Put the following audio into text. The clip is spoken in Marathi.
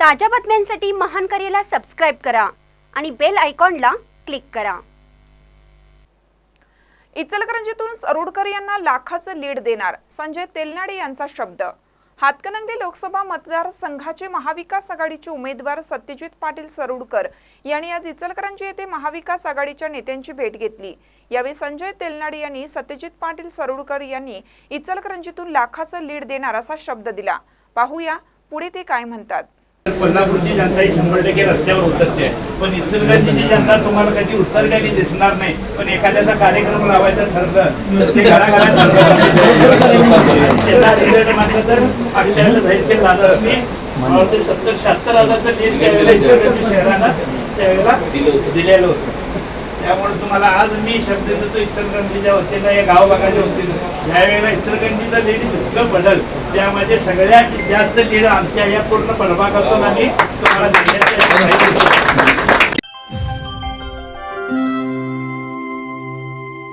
ताज्या बातम्यांसाठी महान करेला सबस्क्राईब करा आणि बेल आयकॉनला क्लिक करा. इचलकरंजीतून सरोडकर यांना लाखाचं लीड देणार संजय तेलनाडे यांचा शब्द. हातकणंगले लोकसभा मतदारसंघाचे महाविकास आघाडीचे उमेदवार सत्यजित पाटील सरोडकर यांनी आज इचलकरंजी येथे महाविकास आघाडीच्या नेत्यांची भेट घेतली. यावेळी संजय तेलनाडे यांनी सत्यजित पाटील सरोडकर यांनी इचलकरंजीतून लाखाचं लीड देणार असा शब्द दिला. पाहूया पुढे ते काय म्हणतात. कोल्हापूरची जनता ही शंभर टक्के रस्त्यावर उतरते. पण इचलकरंजीची जनता तुम्हाला कधी उतरलेली दिसणार नाही. पण एखाद्याचा कार्यक्रम लावायचा ठरलं तर ते घराघरात मात्र तर दहीचे लालसने मला वाटतं सत्तर शहात्तर हजारचं लीड त्यावेळेला इचलकरंजी त्यावेळेला दिलेलं होतं. त्यामुळे तुम्हाला आज मी शब्द देतो इचलकरंजीच्या वतीनं या भागाच्या वतीनं. यावेळेला इचलकरंजीचं लेडीज जितकं पडल त्यामध्ये सगळ्यात जास्त लीड आमच्या या पूर्ण प्रभागातून आम्ही तुम्हाला देण्याचे